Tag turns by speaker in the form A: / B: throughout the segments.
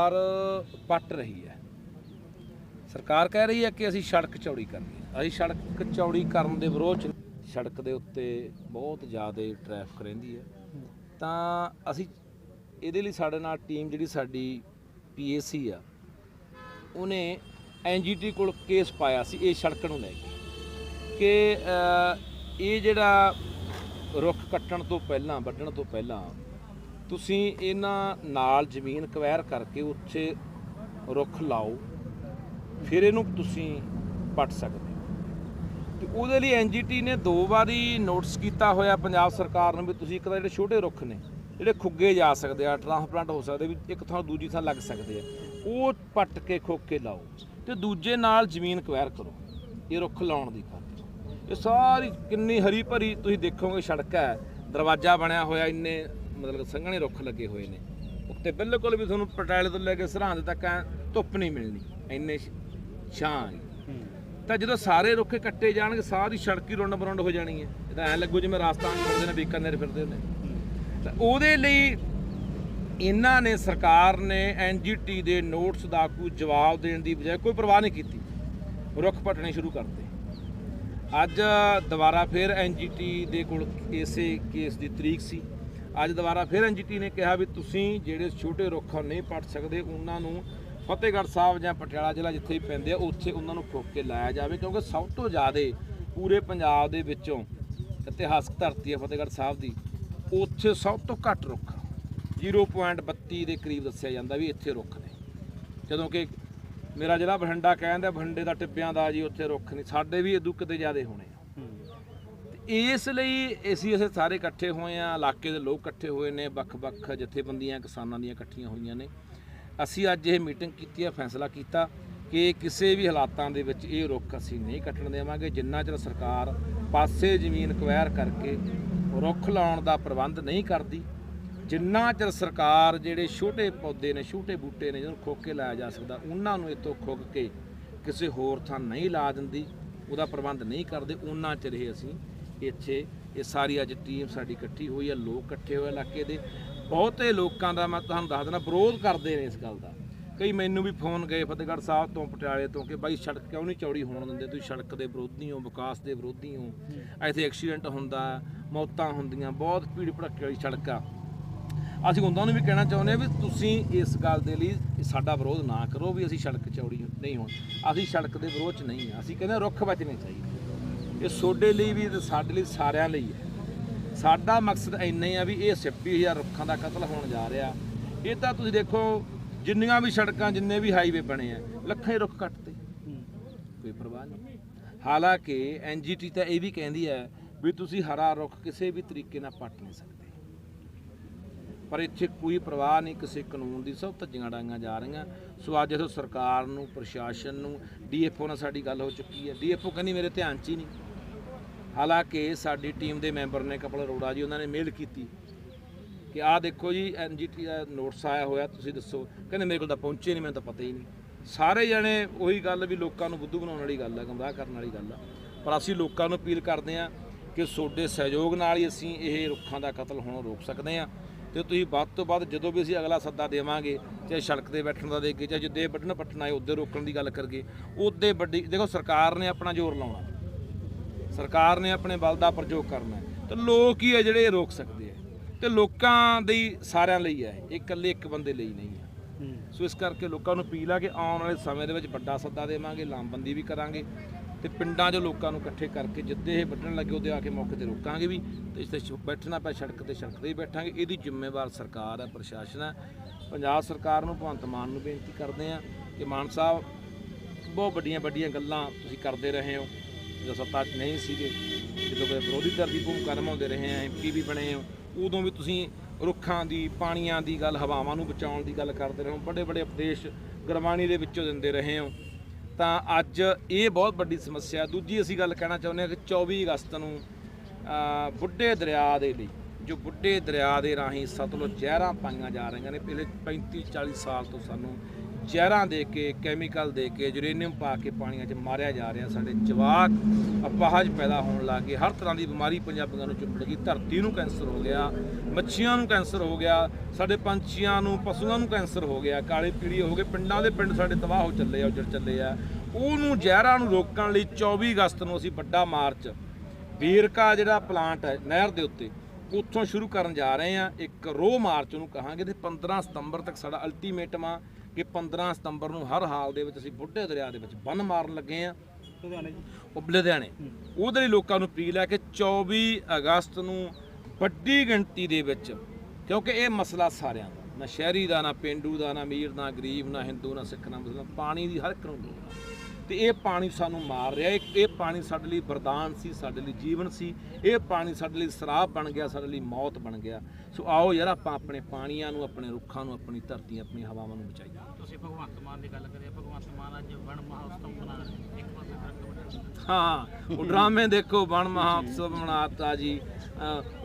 A: ਸਰਕਾਰ ਪੱਟ ਰਹੀ ਹੈ। ਸਰਕਾਰ ਕਹਿ ਰਹੀ ਹੈ ਕਿ ਅਸੀਂ ਸੜਕ ਚੌੜੀ ਕਰਨੀ ਹੈ। ਅਸੀਂ ਸੜਕ ਚੌੜੀ ਕਰਨ ਦੇ ਵਿਰੋਧ ਚ ਸੜਕ ਦੇ ਉੱਤੇ ਬਹੁਤ ਜ਼ਿਆਦਾ ਟ੍ਰੈਫਿਕ ਰਹਿੰਦੀ ਹੈ। ਤਾਂ ਅਸੀਂ ਇਹਦੇ ਲਈ ਸਾਡੇ ਨਾਲ ਟੀਮ ਜਿਹੜੀ ਸਾਡੀ ਪੀਏਸੀ ਆ, ਉਹਨੇ ਐਨਜੀਟੀ ਕੋਲ ਕੇਸ ਪਾਇਆ ਸੀ ਇਹ ਸੜਕ ਨੂੰ ਲੈ ਕੇ ਕਿ ਇਹ ਜਿਹੜਾ ਰੁੱਖ ਕੱਟਣ ਤੋਂ ਪਹਿਲਾਂ, ਵੱਢਣ ਤੋਂ ਪਹਿਲਾਂ ਤੁਸੀਂ ਇਹਨਾਂ ਨਾਲ ਜ਼ਮੀਨ ਕਵੈਰ ਕਰਕੇ ਉੱਥੇ ਰੁੱਖ ਲਾਓ, ਫਿਰ ਇਹਨੂੰ ਤੁਸੀਂ ਪੱਟ ਸਕਦੇ ਹੋ। ਤੇ ਉਹਦੇ ਲਈ ਐਨਜੀਟੀ ਨੇ ਦੋ ਵਾਰੀ ਨੋਟਿਸ ਕੀਤਾ ਹੋਇਆ ਪੰਜਾਬ ਸਰਕਾਰ ਨੂੰ ਵੀ ਤੁਸੀਂ ਇੱਕ ਤਾਂ ਜਿਹੜੇ ਛੋਟੇ ਰੁੱਖ ਨੇ, ਜਿਹੜੇ ਖੁੱਗੇ ਜਾ ਸਕਦੇ ਆ, ਟ੍ਰਾਂਸਪਲਾਂਟ ਹੋ ਸਕਦੇ ਵੀ ਇੱਕ ਥਾਂ ਦੂਜੀ ਥਾਂ ਲੱਗ ਸਕਦੇ ਆ, ਉਹ ਪੱਟ ਕੇ ਖੋਕੇ ਲਾਓ ਤੇ ਦੂਜੇ ਨਾਲ ਜ਼ਮੀਨ ਕਵੈਰ ਕਰੋ, ਇਹ ਰੁੱਖ ਲਾਉਣ ਦੀ ਖਾਤਰ। ਇਹ ਸਾਰੀ ਕਿੰਨੀ ਹਰੀ ਭਰੀ ਤੁਸੀਂ ਦੇਖੋਗੇ ਸੜਕ ਹੈ ਦਰਵਾਜ਼ਾ ਬਣਿਆ ਹੋਇਆ ਇੰਨੇ ਮਤਲਬ ਸੰਘਣੇ ਰੁੱਖ ਲੱਗੇ ਹੋਏ ਨੇ। ਉੱਤੇ ਬਿਲਕੁਲ ਵੀ ਤੁਹਾਨੂੰ ਪਟਿਆਲੇ ਤੋਂ ਲੈ ਕੇ ਸਰਹੰਦ ਤੱਕ ਐਂ ਧੁੱਪ ਨਹੀਂ ਮਿਲਣੀ, ਇੰਨੇ ਛਾਂ ਹੈ ਤਾਂ ਜਦੋਂ ਸਾਰੇ ਰੁੱਖ ਕੱਟੇ ਜਾਣਗੇ, ਸਾਰੀ ਸੜਕ ਹੀ ਰੁੰਡ ਬਰੁੰਡ ਹੋ ਜਾਣੀ ਹੈ। ਇਹ ਤਾਂ ਐ ਲੱਗੂ ਜਿਵੇਂ ਰਾਜਸਥਾਨ 'ਚ ਫਿਰਦੇ ਨੇ, ਬੀਕਾਨੇਰ ਫਿਰਦੇ ਨੇ। ਤਾਂ ਉਹਦੇ ਲਈ ਇਹਨਾਂ ਨੇ, ਸਰਕਾਰ ਨੇ ਐਨਜੀਟੀ ਦੇ ਨੋਟਸ ਦਾ ਕੋਈ ਜਵਾਬ ਦੇਣ ਦੀ ਬਜਾਏ ਕੋਈ ਪਰਵਾਹ ਨਹੀਂ ਕੀਤੀ। ਰੁੱਖ ਪੱਟਣੇ ਸ਼ੁਰੂ ਕਰਤੇ। ਅੱਜ ਦੁਬਾਰਾ ਫਿਰ ਐਨਜੀਟੀ ਦੇ ਕੋਲ ਇਸੇ ਕੇਸ ਦੀ ਤਰੀਕ ਸੀ। ਅੱਜ ਦੁਬਾਰਾ ਫਿਰ ਐਨਜੀਟੀ ਨੇ ਕਿਹਾ ਵੀ ਤੁਸੀਂ ਜਿਹੜੇ ਛੋਟੇ ਰੁੱਖ ਨਹੀਂ ਪੱਟ ਸਕਦੇ, ਉਹਨਾਂ ਨੂੰ ਫਤਿਹਗੜ੍ਹ ਸਾਹਿਬ ਜਾਂ ਪਟਿਆਲਾ ਜ਼ਿਲ੍ਹਾ ਜਿੱਥੇ ਵੀ ਪੈਂਦੇ ਆ, ਉੱਥੇ ਉਹਨਾਂ ਨੂੰ ਠੋਕ ਕੇ ਲਾਇਆ ਜਾਵੇ, ਕਿਉਂਕਿ ਸਭ ਤੋਂ ਜ਼ਿਆਦਾ ਪੂਰੇ ਪੰਜਾਬ ਦੇ ਵਿੱਚੋਂ ਇਤਿਹਾਸਕ ਧਰਤੀ ਹੈ ਫਤਿਹਗੜ੍ਹ ਸਾਹਿਬ ਦੀ, ਉੱਥੇ ਸਭ ਤੋਂ ਘੱਟ ਰੁੱਖ 0.32 ਦੇ ਕਰੀਬ ਦੱਸਿਆ ਜਾਂਦਾ ਵੀ ਇੱਥੇ ਰੁੱਖ ਨੇ। ਜਦੋਂ ਕਿ ਮੇਰਾ ਜ਼ਿਲ੍ਹਾ ਬਠਿੰਡਾ ਕਹਿੰਦਾ, ਬਠਿੰਡੇ ਦਾ ਟਿੱਬਿਆਂ ਦਾ ਜੀ ਉੱਥੇ ਰੁੱਖ ਨਹੀਂ, ਸਾਡੇ ਵੀ ਇਦੋਂ ਕਿਤੇ ਜ਼ਿਆਦਾ ਹੋਣੇ ਆ। ਇਸ ਲਈ ਅਸੀਂ ਅਸੀਂ ਸਾਰੇ ਇਕੱਠੇ ਹੋਏ ਆ ਇਲਾਕੇ ਦੇ ਲੋਕ ਇਕੱਠੇ ਹੋਏ ਨੇ, ਵੱਖ-ਵੱਖ ਜਥੇਬੰਦੀਆਂ, ਕਿਸਾਨਾਂ ਦੀਆਂ ਇਕੱਠੀਆਂ ਹੋਈਆਂ ਨੇ। ਅਸੀਂ ਅੱਜ ਇਹ ਮੀਟਿੰਗ ਕੀਤੀ ਹੈ, ਫੈਸਲਾ ਕੀਤਾ ਕਿ ਕਿਸੇ ਵੀ ਹਾਲਾਤਾਂ ਦੇ ਵਿੱਚ ਇਹ ਰੁੱਖ ਅਸੀਂ ਨਹੀਂ ਕੱਟਣ ਦੇਵਾਂਗੇ। ਜਿੰਨਾ ਚਿਰ ਸਰਕਾਰ ਪਾਸੇ ਜ਼ਮੀਨ ਕੁਵੈਰ ਕਰਕੇ ਰੁੱਖ ਲਾਉਣ ਦਾ ਪ੍ਰਬੰਧ ਨਹੀਂ ਕਰਦੀ, ਜਿੰਨਾ ਚਿਰ ਸਰਕਾਰ ਜਿਹੜੇ ਛੋਟੇ ਪੌਦੇ ਨੇ, ਛੋਟੇ ਬੂਟੇ ਨੇ, ਜਿਹਨੂੰ ਖੋਕ ਕੇ ਲਾਇਆ ਜਾ ਸਕਦਾ, ਉਹਨਾਂ ਨੂੰ ਇਤੋਂ ਖੋਕ ਕੇ ਕਿਸੇ ਹੋਰ ਥਾਂ ਨਹੀਂ ਲਾ ਦਿੰਦੀ, ਉਹਦਾ ਪ੍ਰਬੰਧ ਨਹੀਂ ਕਰਦੇ, ਉਹਨਾਂ ਚਿਰ ਇਹ ਅਸੀਂ ਇੱਥੇ ਇਹ ਸਾਰੀ ਅੱਜ ਟੀਮ ਸਾਡੀ ਇਕੱਠੀ ਹੋਈ ਹੈ ਲੋਕ ਇਕੱਠੇ ਹੋਏ ਇਲਾਕੇ ਦੇ। ਬਹੁਤੇ ਲੋਕਾਂ ਦਾ ਮੈਂ ਤੁਹਾਨੂੰ ਦੱਸ ਦਿੰਦਾ, ਵਿਰੋਧ ਕਰਦੇ ਨੇ ਇਸ ਗੱਲ ਦਾ। ਕਈ ਮੈਨੂੰ ਵੀ ਫੋਨ ਗਏ ਫਤਿਹਗੜ੍ਹ ਸਾਹਿਬ ਤੋਂ, ਪਟਿਆਲੇ ਤੋਂ ਕਿ ਬਾਈ ਸੜਕ ਕਿਉਂ ਨਹੀਂ ਚੌੜੀ ਹੋਣ ਦਿੰਦੇ? ਤੁਸੀਂ ਸੜਕ ਦੇ ਵਿਰੋਧੀ ਹੋ, ਵਿਕਾਸ ਦੇ ਵਿਰੋਧੀ ਹੋ। ਇੱਥੇ ਐਕਸੀਡੈਂਟ ਹੁੰਦਾ, ਮੌਤਾਂ ਹੁੰਦੀਆਂ, ਬਹੁਤ ਭੀੜ ਭੜੱਕੇ ਵਾਲੀ ਸੜਕ ਆ। ਅਸੀਂ ਉਹਨਾਂ ਨੂੰ ਵੀ ਕਹਿਣਾ ਚਾਹੁੰਦੇ ਹਾਂ ਵੀ ਤੁਸੀਂ ਇਸ ਗੱਲ ਦੇ ਲਈ ਸਾਡਾ ਵਿਰੋਧ ਨਾ ਕਰੋ ਵੀ ਅਸੀਂ ਸੜਕ ਚੌੜੀ ਨਹੀਂ ਹੋਣ। ਅਸੀਂ ਸੜਕ ਦੇ ਵਿਰੋਧ 'ਚ ਨਹੀਂ ਆ। ਅਸੀਂ ਕਹਿੰਦੇ ਰੁੱਖ ਬਚਣੇ ਚਾਹੀਦੇ ਇਹ ਤੁਹਾਡੇ ਲਈ ਵੀ ਤੇ ਸਾਡੇ ਲਈ ਸਾਰਿਆਂ ਲਈ ਹੈ। ਸਾਡਾ ਮਕਸਦ ਇੰਨਾ ਹੀ ਆ ਵੀ ਇਹ 26000 ਰੁੱਖਾਂ ਦਾ ਕਤਲ ਹੋਣ ਜਾ ਰਿਹਾ। ਇਹ ਤਾਂ ਤੁਸੀਂ ਦੇਖੋ, ਜਿੰਨੀਆਂ ਵੀ ਸੜਕਾਂ, ਜਿੰਨੇ ਵੀ ਹਾਈਵੇ ਬਣੇ ਆ, ਲੱਖਾਂ ਹੀ ਰੁੱਖ ਕੱਟਤੇ। ਕੋਈ ਪਰਵਾਹ ਨਹੀਂ। ਹਾਲਾਂਕਿ ਐਨਜੀਟੀ ਤਾਂ ਇਹ ਵੀ ਕਹਿੰਦੀ ਹੈ ਵੀ ਤੁਸੀਂ ਹਰਾ ਰੁੱਖ ਕਿਸੇ ਵੀ ਤਰੀਕੇ ਨਾਲ ਪੱਟ ਨਹੀਂ ਸਕਦੇ। ਪਰ ਇੱਥੇ ਕੋਈ ਪ੍ਰਵਾਹ ਨਹੀਂ, ਕਿਸੇ ਕਾਨੂੰਨ ਦੀ ਸਭ ਧੱਜੀਆਂ ਡਾਈਆਂ ਜਾ ਰਹੀਆਂ। ਸੋ ਅੱਜ ਜਦੋਂ ਸਰਕਾਰ ਨੂੰ, ਪ੍ਰਸ਼ਾਸਨ ਨੂੰ ਡੀਐਫਓ ਨਾਲ ਸਾਡੀ ਗੱਲ ਹੋ ਚੁੱਕੀ ਹੈ। ਡੀਐਫਓ ਕਹਿੰਦੀ ਮੇਰੇ ਧਿਆਨ 'ਚ ਹੀ ਨਹੀਂ। ਹਾਲਾਂਕਿ ਸਾਡੀ ਟੀਮ ਦੇ ਮੈਂਬਰ ਨੇ ਕਪਲ ਅਰੋੜਾ ਜੀ, ਉਹਨਾਂ ਨੇ ਮੇਲ ਕੀਤੀ ਕਿ ਆਹ ਦੇਖੋ ਜੀ ਐਨਜੀਟੀ ਦਾ ਨੋਟਿਸ ਆਇਆ ਹੋਇਆ, ਤੁਸੀਂ ਦੱਸੋ। ਕਹਿੰਦੇ ਮੇਰੇ ਕੋਲ ਤਾਂ ਪਹੁੰਚੇ ਨਹੀਂ, ਮੈਨੂੰ ਤਾਂ ਪਤਾ ਹੀ ਨਹੀਂ। ਸਾਰੇ ਜਣੇ ਉਹੀ ਗੱਲ ਵੀ ਲੋਕਾਂ ਨੂੰ ਬੁੱਧੂ ਬਣਾਉਣ ਵਾਲੀ ਗੱਲ ਆ, ਗਮਰਾਹ ਕਰਨ ਵਾਲੀ ਗੱਲ ਆ। ਪਰ ਅਸੀਂ ਲੋਕਾਂ ਨੂੰ ਅਪੀਲ ਕਰਦੇ ਹਾਂ ਕਿ ਤੁਹਾਡੇ ਸਹਿਯੋਗ ਨਾਲ ਹੀ ਅਸੀਂ ਇਹ ਰੁੱਖਾਂ ਦਾ ਕਤਲ ਹੋਣੋਂ ਰੋਕ ਸਕਦੇ ਹਾਂ ਤੇ ਤੁਸੀਂ ਵੱਧ ਤੋਂ ਵੱਧ ਜਦੋਂ ਵੀ ਅਸੀਂ ਅਗਲਾ ਸੱਦਾ ਦੇਵਾਂਗੇ, ਚਾਹੇ ਸੜਕ ਤੇ ਬੈਠਣ ਦਾ ਦੇਗੇ ਚਾਹੇ ਜਿੱਦੇ ਵੱਢਣ ਪੱਟਣਾ ਹੈ ਉੱਦੇ ਰੋਕਣ ਦੀ ਗੱਲ ਕਰਗੇ ਉੱਦੇ ਵੱਡੀ ਦੇਖੋ ਸਰਕਾਰ ਨੇ ਆਪਣਾ ਜ਼ੋਰ ਲਾਉਣਾ। ਸਰਕਾਰ ਨੇ ਆਪਣੇ ਬਲ ਦਾ ਪ੍ਰਯੋਗ ਕਰਨਾ। ਤੇ ਲੋਕ ਹੀ ਹੈ ਜਿਹੜੇ ਰੋਕ ਸਕਦੇ ਆ। ਤੇ ਲੋਕਾਂ ਦੇ ਸਾਰਿਆਂ ਲਈ ਹੈ ਇਹ। ਇਕੱਲੇ ਇੱਕ ਬੰਦੇ ਲਈ ਨਹੀਂ ਹੈ। ਸੋ ਇਸ ਕਰਕੇ ਲੋਕਾਂ ਨੂੰ ਅਪੀਲ ਆ ਕਿ ਆਉਣ ਵਾਲੇ ਸਮੇਂ ਦੇ ਵਿੱਚ ਵੱਡਾ ਸੱਦਾ ਦੇਵਾਂਗੇ ਲਾਮਬੰਦੀ ਵੀ ਕਰਾਂਗੇ ਤੇ ਪਿੰਡਾਂ 'ਚ ਲੋਕਾਂ ਨੂੰ ਇਕੱਠੇ ਕਰਕੇ ਜਿੱਦੇ ਇਹ ਵੱਢਣ ਲੱਗੇ ਉਹਦੇ ਆ ਕੇ ਮੌਕੇ ਤੇ ਰੋਕਾਂਗੇ ਵੀ ਤੇ ਇੱਥੇ ਬੈਠਣਾ ਪਿਆ ਸੜਕ ਤੇ ਸੜਕ ਤੇ ਹੀ ਬੈਠਾਂਗੇ। ਇਹਦੀ ਜ਼ਿੰਮੇਵਾਰ ਸਰਕਾਰ ਹੈ ਪ੍ਰਸ਼ਾਸਨ ਹੈ ਪੰਜਾਬ ਸਰਕਾਰ ਨੂੰ ਭਗਵੰਤ ਮਾਨ ਨੂੰ ਬੇਨਤੀ ਕਰਦੇ ਆ ਕਿ ਮਾਨ ਸਾਹਿਬ ਬਹੁਤ ਵੱਡੀਆਂ ਵੱਡੀਆਂ ਗੱਲਾਂ ਤੁਸੀਂ ਕਰਦੇ ਰਹੇ ਹੋ। ਜਦੋਂ ਸੱਤਾ 'ਚ ਨਹੀਂ ਸੀਗੇ। ਜਦੋਂ ਕੋਈ ਵਿਰੋਧੀ ਧਿਰ ਦੀ ਭੂਮਿਕਾ ਨਿਭਾਉਂਦੇ ਰਹੇ ਆ ਐਮਪੀ ਵੀ ਬਣੇ ਹੋ ਉਦੋਂ ਵੀ ਤੁਸੀਂ ਰੁੱਖਾਂ ਦੀ, ਪਾਣੀਆਂ ਦੀ ਗੱਲ, ਹਵਾਵਾਂ ਨੂੰ ਬਚਾਉਣ ਦੀ ਗੱਲ ਕਰਦੇ ਰਹੇ ਹੋ ਵੱਡੇ ਵੱਡੇ ਉਪਦੇਸ਼ ਗੁਰਬਾਣੀ ਦੇ ਵਿੱਚੋਂ ਦਿੰਦੇ ਰਹੇ ਹੋ। ਤਾਂ ਅੱਜ ਇਹ ਬਹੁਤ ਵੱਡੀ ਸਮੱਸਿਆ, ਦੂਜੀ ਅਸੀਂ ਗੱਲ ਕਹਿਣਾ ਚਾਹੁੰਦੇ ਹਾਂ ਕਿ 24 ਅਗਸਤ ਨੂੰ ਬੁੱਢੇ ਦਰਿਆ ਦੇ ਲਈ, ਜੋ ਬੁੱਢੇ ਦਰਿਆ ਦੇ ਰਾਹੀਂ ਸਤਲੁਜ ਜ਼ਹਿਰਾਂ ਪਾਈਆਂ ਜਾ ਰਹੀਆਂ ਨੇ, ਪਿਛਲੇ 35 40 ਸਾਲ ਤੋਂ ਸਾਨੂੰ ਜ਼ਹਿਰਾਂ ਦੇ ਕੇ ਕੈਮੀਕਲ ਦੇ ਕੇ ਯੂਰੇਨੀਅਮ ਪਾ ਕੇ ਪਾਣੀਆਂ 'ਚ ਮਾਰਿਆ ਜਾ ਰਿਹਾ। ਸਾਡੇ ਜਵਾਕ ਅਪਾਹਜ ਪੈਦਾ ਹੋਣ ਲੱਗੇ ਹਰ ਤਰ੍ਹਾਂ ਦੀ ਬਿਮਾਰੀ ਪੰਜਾਬੀਆਂ ਨੂੰ ਚੁੰਬੜ ਗਈ ਧਰਤੀ ਨੂੰ ਕੈਂਸਰ ਹੋ ਗਿਆ, ਮੱਛੀਆਂ ਨੂੰ ਕੈਂਸਰ ਹੋ ਗਿਆ, ਸਾਡੇ ਪੰਛੀਆਂ ਨੂੰ, ਪਸ਼ੂਆਂ ਨੂੰ ਕੈਂਸਰ ਹੋ ਗਿਆ, ਕਾਲੇ ਪੀੜੀ ਹੋ ਗਏ। ਪਿੰਡਾਂ ਦੇ ਪਿੰਡ ਸਾਡੇ ਤਬਾਹ ਹੋ ਚੱਲੇ ਆ, ਉਜੜ ਚੱਲੇ ਆ। ਉਹਨੂੰ ਜ਼ਹਿਰਾਂ ਨੂੰ ਰੋਕਣ ਲਈ 24 ਅਗਸਤ ਨੂੰ ਅਸੀਂ ਵੱਡਾ ਮਾਰਚ, ਵੇਰਕਾ ਜਿਹੜਾ ਪਲਾਂਟ ਹੈ ਨਹਿਰ ਦੇ ਉੱਤੇ, ਉੱਥੋਂ ਸ਼ੁਰੂ ਕਰਨ ਜਾ ਰਹੇ ਆ। ਇੱਕ ਰੋਹ ਮਾਰਚ ਨੂੰ ਕਹਾਂਗੇ ਤੇ 15 ਸਤੰਬਰ ਤੱਕ ਸਾਡਾ ਅਲਟੀਮੇਟਮ ਆ ਕਿ 15 ਸਤੰਬਰ ਨੂੰ ਹਰ ਹਾਲ ਦੇ ਵਿੱਚ ਅਸੀਂ ਬੁੱਢੇ ਦਰਿਆ ਦੇ ਵਿੱਚ ਬੰਨ ਮਾਰਨ ਲੱਗੇ ਆ
B: ਲੁਧਿਆਣੇ ਜੀ।
A: ਉਹ ਲੁਧਿਆਣੇ। ਉਹਦੇ ਲਈ ਲੋਕਾਂ ਨੂੰ ਅਪੀਲ ਹੈ ਕਿ 24 ਅਗਸਤ ਨੂੰ ਵੱਡੀ ਗਿਣਤੀ ਦੇ ਵਿੱਚ ਕਿਉਂਕਿ ਇਹ ਮਸਲਾ ਸਾਰਿਆਂ ਦਾ ਨਾ ਸ਼ਹਿਰੀ ਦਾ ਨਾ ਪਿੰਡੂ ਦਾ ਨਾ ਅਮੀਰ ਨਾ ਗਰੀਬ ਨਾ ਹਿੰਦੂ ਨਾ ਸਿੱਖ ਨਾ ਮੁਸਲਮਾਨ ਪਾਣੀ ਦੀ ਹਰ ਇੱਕ ਨੂੰ ਲੋੜ ਤੇ ਇਹ ਪਾਣੀ ਸਾਨੂੰ ਮਾਰ ਰਿਹਾ। ਇਹ ਇਹ ਪਾਣੀ ਸਾਡੇ ਲਈ ਵਰਦਾਨ ਸੀ ਸਾਡੇ ਲਈ ਜੀਵਨ ਸੀ। ਇਹ ਪਾਣੀ ਸਾਡੇ ਲਈ ਸਰਾਪ ਬਣ ਗਿਆ ਸਾਡੇ ਲਈ ਮੌਤ ਬਣ ਗਿਆ। ਸੋ ਆਓ ਯਾਰ ਆਪਾਂ ਆਪਣੇ ਪਾਣੀਆਂ ਨੂੰ ਆਪਣੇ ਰੁੱਖਾਂ ਨੂੰ ਆਪਣੀ ਧਰਤੀ ਆਪਣੀ ਹਵਾਵਾਂ ਨੂੰ ਬਚਾਈਏ।
B: ਤੁਸੀਂ ਭਗਵੰਤ ਮਾਨ ਦੀ ਗੱਲ ਕਰੀ ਭਗਵੰਤ ਮਾਨ ਅੱਜ ਵਣ ਮਹਾਉਤਸਵ ਮਨਾ ਰਹੇ ਇੱਕ ਪਾਸੇ
A: ਹਾਂ ਉਹ ਡਰਾਮੇ ਦੇਖੋ ਵਣ ਮਹਾਉਤਸਵ ਮਨਾਤਾ ਜੀ।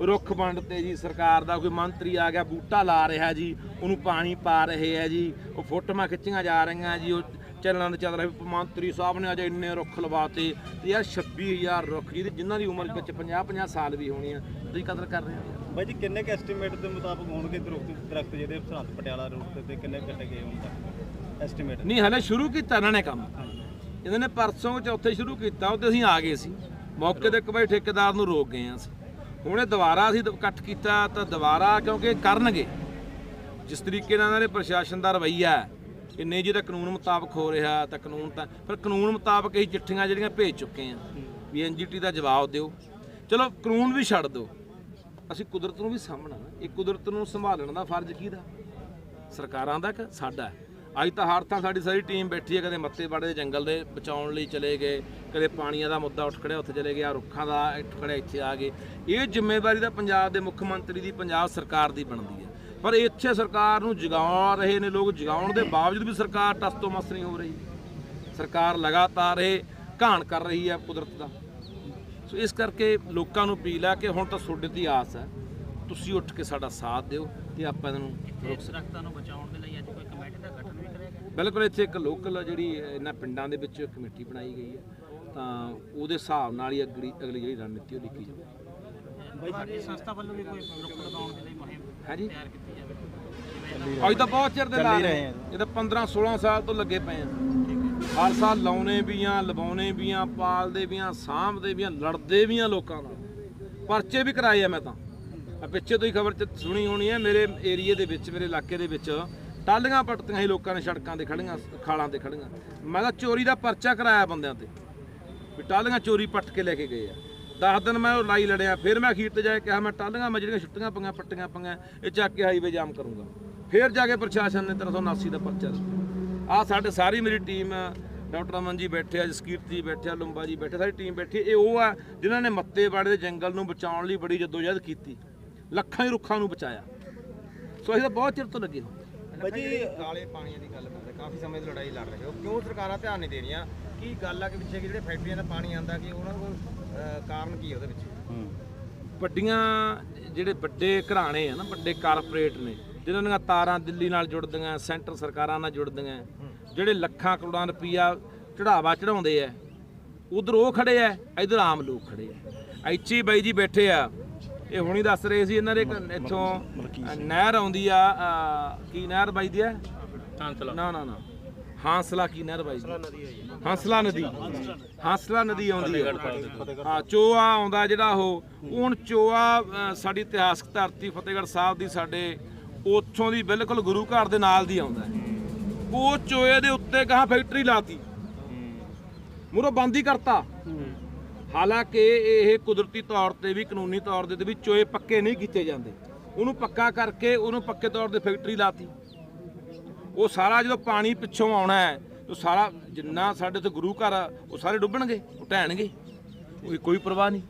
A: ਰੁੱਖ ਵੰਡ ਤੇ ਜੀ ਸਰਕਾਰ ਦਾ ਕੋਈ ਮੰਤਰੀ ਆ ਗਿਆ ਬੂਟਾ ਲਾ ਰਿਹਾ ਜੀ ਉਹਨੂੰ ਪਾਣੀ ਪਾ ਰਹੇ ਆ ਜੀ। ਉਹ ਫੋਟੋਆਂ ਖਿੱਚੀਆਂ ਜਾ ਰਹੀਆਂ ਜੀ ਉਹ ਚੱਲਣ ਦੇ ਚੱਲ ਰਿਹਾ ਵੀ ਮੰਤਰੀ ਸਾਹਿਬ ਨੇ ਅਜੇ ਇੰਨੇ ਰੁੱਖ ਲਵਾਤੇ ਤੇ ਯਾਰ 26000 ਰੁੱਖ ਜੀ ਜਿਨ੍ਹਾਂ ਦੀ ਉਮਰ ਵਿੱਚ 50 50 ਸਾਲ ਵੀ ਹੋਣੀ ਆ ਤੁਸੀਂ ਕਦਰ ਕਰ ਰਹੇ ਹੋ?
C: ਬਾਈ ਜੀ ਕਿੰਨੇ ਕ ਐਸਟੀਮੇਟ ਦੇ ਮੁਤਾਬਕ ਹੋਣਗੇ ਦਰਖਤ ਦਰਖਤ ਜਿਹੜੇ ਸਰਹੰਦ ਪਟਿਆਲਾ ਰੋਡ ਤੇ ਕਿੰਨੇ ਕੱਟੇ ਗਏ ਹੁਣ ਤੱਕ? ਐਸਟੀਮੇਟ
A: ਨਹੀਂ ਹਲੇ ਸ਼ੁਰੂ ਕੀਤਾ ਇਹਨਾਂ ਨੇ ਕੰਮ। ਇਹਨਾਂ ਨੇ ਪਰਸੋਂ ਚੌਥੇ ਸ਼ੁਰੂ ਕੀਤਾ ਉਹ ਤੇ ਅਸੀਂ ਆ ਗਏ ਸੀ। ਮੌਕੇ ਤੇ ਇੱਕ ਵਾਰੀ ਠੇਕੇਦਾਰ ਨੂੰ ਰੋਕ ਗਏ ਆ ਅਸੀਂ। ਹੁਣੇ ਦੁਬਾਰਾ ਅਸੀਂ ਇਕੱਠ ਕੀਤਾ ਤਾਂ ਦੁਬਾਰਾ ਕਿਉਂਕਿ ਇਹ ਕਰਨਗੇ। ਜਿਸ ਤਰੀਕੇ ਨਾਲ ਇਹਨਾਂ ਦੇ ਪ੍ਰਸ਼ਾਸਨ ਦਾ ਰਵੱਈਆ ਹੈ ਕਿ ਨਹੀਂ ਜੀ ਤਾਂ ਕਾਨੂੰਨ ਮੁਤਾਬਕ ਹੋ ਰਿਹਾ ਤਾਂ ਕਾਨੂੰਨ ਤਾਂ ਫਿਰ ਕਾਨੂੰਨ ਮੁਤਾਬਕ ਅਸੀਂ ਚਿੱਠੀਆਂ ਜਿਹੜੀਆਂ ਭੇਜ ਚੁੱਕੇ ਆ, ਵੀ ਐਨਜੀਟੀ ਦਾ ਜਵਾਬ ਦਿਓ। ਚਲੋ, ਕਾਨੂੰਨ ਵੀ ਛੱਡ ਦਿਓ। ਅਸੀਂ ਕੁਦਰਤ ਨੂੰ ਵੀ ਸਾਹਮਣਾ ਇਹ ਕੁਦਰਤ ਨੂੰ ਸੰਭਾਲਣ ਦਾ ਫਰਜ਼ ਕਿਹਦਾ? ਸਰਕਾਰਾਂ ਦਾ ਕਿ ਸਾਡਾ? ਅੱਜ ਤਾਂ ਹਰ ਥਾਂ ਸਾਡੀ ਸਾਰੀ ਟੀਮ ਬੈਠੀ ਹੈ, ਕਦੇ ਮੱਤੇ ਬਾੜੇ ਦੇ ਜੰਗਲ ਦੇ ਬਚਾਉਣ ਲਈ ਚਲੇ ਗਏ, ਕਦੇ ਪਾਣੀਆਂ ਦਾ ਮੁੱਦਾ ਉੱਠ ਖੜਿਆ, ਉੱਥੇ ਚਲੇ ਗਿਆ ਰੁੱਖਾਂ ਦਾ ਉੱਠ ਖੜਿਆ, ਇੱਥੇ ਆ ਗਏ। ਇਹ ਜ਼ਿੰਮੇਵਾਰੀ ਤਾਂ ਪੰਜਾਬ ਦੇ ਮੁੱਖ ਮੰਤਰੀ ਦੀ, ਪੰਜਾਬ ਸਰਕਾਰ ਦੀ ਬਣਦੀ ਹੈ। ਪਰ ਇੱਥੇ ਸਰਕਾਰ ਨੂੰ ਜਗਾਉਣ ਰਹੇ ਨੇ ਲੋਕ ਜਗਾਉਣ ਦੇ ਬਾਵਜੂਦ ਵੀ ਸਰਕਾਰ ਟਸ ਤੋਂ ਮਸ ਨਹੀਂ ਹੋ ਰਹੀ। ਸਰਕਾਰ ਲਗਾਤਾਰ ਇਹ ਘਾਣ ਕਰ ਰਹੀ ਹੈ ਕੁਦਰਤ ਦਾ। ਸੋ ਇਸ ਕਰਕੇ ਲੋਕਾਂ ਨੂੰ ਅਪੀਲ ਹੈ ਕਿ ਹੁਣ ਤਾਂ ਤੁਹਾਡੇ ਦੀ ਆਸ ਹੈ। ਤੁਸੀਂ ਉੱਠ ਕੇ ਸਾਡਾ ਸਾਥ ਦਿਓ ਤੇ ਆਪਾਂ ਇਹਨਾਂ ਨੂੰ ਰੋਕ
B: ਦਰਖਤਾਂ ਨੂੰ ਬਚਾਉਣ ਦੇ ਲਈ ਅੱਜ ਕੋਈ ਕਮੇਟੀ ਦਾ ਗਠਨ ਵੀ ਕਰਿਆ ਗਿਆ
A: ਬਿਲਕੁਲ ਇੱਥੇ ਇੱਕ ਲੋਕਲ ਜਿਹੜੀ ਇਹਨਾਂ ਪਿੰਡਾਂ ਦੇ ਵਿੱਚ ਕਮੇਟੀ ਬਣਾਈ ਗਈ ਹੈ। ਤਾਂ ਉਹਦੇ ਹਿਸਾਬ ਨਾਲ ਹੀ ਅਗਲੀ ਅਗਲੀ ਜਿਹੜੀ ਰਣਨੀਤੀ ਉਹ ਲਿਖੀ ਜਾਵੇ
B: ਸਾਡੀ ਸੰਸਥਾ ਵੱਲੋਂ ਵੀ ਕੋਈ ਰੁੱਖ ਲਗਾਉਣ ਦੇ ਲਈ
A: ਹੈ ਜੀ ਅੱਜ ਤਾਂ ਬਹੁਤ ਚਿਰ ਦੇ ਲਾ ਰਹੇ ਆ ਇਹ ਤਾਂ 15 16 ਸਾਲ ਤੋਂ ਲੱਗੇ ਪਏ ਆ ਹਰ ਸਾਲ ਲਾਉਣੇ ਵੀ ਆ ਲਵਾਉਣੇ ਵੀ ਆ ਪਾਲਦੇ ਵੀ ਆ ਸਾਂਭਦੇ ਵੀ ਆ ਲੜਦੇ ਵੀ ਆ ਲੋਕਾਂ ਨਾਲ। ਪਰਚੇ ਵੀ ਕਰਾਏ ਆ ਮੈਂ ਤਾਂ। ਆ ਪਿੱਛੇ ਤੋਂ ਹੀ ਖਬਰ ਚ ਸੁਣੀ ਹੋਣੀ ਹੈ ਮੇਰੇ ਏਰੀਏ ਦੇ ਵਿੱਚ ਮੇਰੇ ਇਲਾਕੇ ਦੇ ਵਿੱਚ ਟਾਲੀਆਂ ਪੱਟੀਆਂ ਸੀ ਲੋਕਾਂ ਨੇ ਸੜਕਾਂ ਤੇ ਖੜੀਆਂ ਖਾਲਾਂ ਤੇ ਖੜੀਆਂ। ਮੈਂ ਤਾਂ ਚੋਰੀ ਦਾ ਪਰਚਾ ਕਰਾਇਆ ਬੰਦਿਆਂ ਤੇ। ਵੀ ਟਾਲੀਆਂ ਚੋਰੀ ਪੱਟ ਕੇ ਲੈ ਕੇ ਗਏ ਆ। 10 ਦਿਨ ਮੈਂ ਉਹ ਲਾਈ ਲੜਿਆ ਫਿਰ ਮੈਂ ਅਖੀਰ ਤੇ ਜਾ ਕੇ ਕਿਹਾ ਮੈਂ ਟਾਲੀਆਂ ਮੈਂ ਜਿਹੜੀਆਂ ਛੁੱਟੀਆਂ ਪਈਆਂ ਪੱਟੀਆਂ ਪਈਆਂ ਇਹ ਚੱਕ ਕੇ ਹਾਈਵੇ ਜਾਮ ਕਰੂੰਗਾ। ਫਿਰ ਜਾ ਕੇ ਪ੍ਰਸ਼ਾਸਨ ਨੇ 379 ਦਾ ਪਰਚਾ ਦਿੱਤਾ। ਆ ਸਾਡੇ ਸਾਰੀ ਮੇਰੀ ਟੀਮ ਡਾਕਟਰ ਅਮਨ ਜੀ ਬੈਠੇ ਆ ਜਸਕੀਰਤ ਜੀ ਬੈਠੇ ਆ ਲੰਬਾ ਜੀ ਬੈਠੇ ਸਾਰੀ ਟੀਮ ਬੈਠੀ ਇਹ ਉਹ ਆ ਜਿਨ੍ਹਾਂ ਨੇ ਮੱਤੇ ਬਾੜੇ ਦੇ ਜੰਗਲ ਨੂੰ ਬਚਾਉਣ ਲਈ ਬੜੀ ਜਦੋਜਹਿਦ ਕੀਤੀ ਲੱਖਾਂ ਹੀ ਰੁੱਖਾਂ ਨੂੰ ਬਚਾਇਆ। ਸੋ ਅਸੀਂ ਤਾਂ ਬਹੁਤ ਚਿਰ ਤੋਂ ਲੱਗੇ
D: ਕਾਲੇ ਪਾਣੀਆਂ ਦੀ ਗੱਲ ਕਰਦੇ ਕਾਫੀ ਸਮੇਂ ਤੋਂ ਲੜਾਈ ਲੜ ਰਹੇ ਹੋ। ਕਿਉਂ ਸਰਕਾਰਾਂ ਧਿਆਨ ਨਹੀਂ ਦੇ ਰਹੀਆਂ? ਕੀ ਗੱਲ ਆ ਕਿ ਪਿੱਛੇ ਕਿ ਜਿਹੜੇ ਫੈਕਟਰੀਆਂ ਦਾ ਪਾਣੀ ਆਂਦਾ ਕਿ ਉਹਨਾਂ ਕੋਲ ਕਾਰਨ ਕੀ ਹੈ ਉਹਦੇ ਵਿੱਚ?
A: ਵੱਡੀਆਂ ਜਿਹੜੇ ਵੱਡੇ ਘਰਾਣੇ ਆ ਨਾ ਵੱਡੇ ਕਾਰਪੋਰੇਟ ਨੇ ਜਿਨ੍ਹਾਂ ਦੀਆਂ ਤਾਰਾਂ ਦਿੱਲੀ ਨਾਲ ਜੁੜਦੀਆਂ ਸੈਂਟਰ ਸਰਕਾਰਾਂ ਨਾਲ ਜੁੜਦੀਆਂ ਜਿਹੜੇ ਲੱਖਾਂ ਕਰੋੜਾਂ ਰੁਪਈਆ ਚੜਾਵਾ ਚੜਾਉਂਦੇ ਆ ਉਧਰ ਉਹ ਖੜੇ ਆ ਇਧਰ ਆਮ ਲੋਕ ਖੜੇ ਆ। ਹੀ ਬਾਈ ਜੀ ਬੈਠੇ ਆ ਇਹ ਹੁਣੀ ਦੱਸ ਰਹੇ ਸੀ ਇਹਨਾਂ ਦੇ ਇੱਥੋਂ ਨਹਿਰ ਆਉਂਦੀ ਆ ਕੀ ਨਹਿਰ ਬਾਈ ਦੀ ਹੈ ਨਾ ਨਾ ਨਾ। ਹਾਂਸਲਾ ਕੀ ਨਹਿਰ ਬਾਈ ਦੀ ਹਾਂਸਲਾ ਨਦੀ ਹਾਂਸਲਾ ਨਦੀ। ਆਉਂਦੀ ਹੈ। ਹਾਂ ਚੋਆ ਆਉਂਦਾ ਜਿਹੜਾ ਉਹ। ਹੁਣ ਚੋਆ ਸਾਡੀ ਇਤਿਹਾਸਕ ਧਰਤੀ ਫਤਿਹਗੜ੍ਹ ਸਾਹਿਬ ਦੀ ਸਾਡੇ ਉੱਥੋਂ ਦੀ ਬਿਲਕੁਲ ਗੁਰੂ ਘਰ ਦੇ ਨਾਲ ਦੀ ਆਉਂਦਾ। ਉਹ ਚੋਏ ਦੇ ਉੱਤੇ ਕਹਾ ਫੈਕਟਰੀ ਲਾਤੀ। ਮੁਰੋ ਬੰਦ ਕਰਤਾ। ਹਾਲਾਂਕਿ ਇਹ ਕੁਦਰਤੀ ਤੌਰ ਤੇ ਵੀ ਕਾਨੂੰਨੀ ਤੌਰ ਤੇ ਵੀ ਚੋਏ ਪੱਕੇ ਨਹੀਂ ਕੀਤੇ ਜਾਂਦੇ। ਉਹਨੂੰ ਪੱਕਾ ਕਰਕੇ ਉਹਨੂੰ ਪੱਕੇ ਤੌਰ ਤੇ ਫੈਕਟਰੀ ਲਾਤੀ। ਉਹ ਸਾਰਾ ਜਦੋਂ ਪਾਣੀ ਪਿੱਛੋਂ ਆਉਣਾ ਹੈ ਤਾਂ ਸਾਰਾ ਜਿੰਨਾ ਸਾਡੇ ਤੇ ਗੁਰੂ ਘਰ ਆ, ਉਹ ਸਾਰੇ ਡੁੱਬਣਗੇ ਉਹ ਢਹਿਣਗੇ। ਉਹ ਕੋਈ ਪਰਵਾਹ ਨਹੀਂ।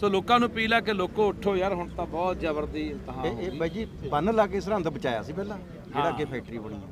A: ਸੋ ਲੋਕਾਂ ਨੂੰ ਅਪੀਲ ਹੈ ਕਿ ਲੋਕੋ ਉੱਠੋ ਯਾਰ ਹੁਣ ਤਾਂ ਬਹੁਤ ਜ਼ਬਰਦੀ
D: ਇਹ ਇਹ ਬਾਈ ਜੀ ਬੰਨ ਲਾ ਕੇ ਸਰਹੰਦ ਬਚਾਇਆ ਸੀ ਪਹਿਲਾਂ ਜਿਹੜਾ ਅੱਗੇ ਫੈਕਟਰੀ ਬਣੀ ਹੈ।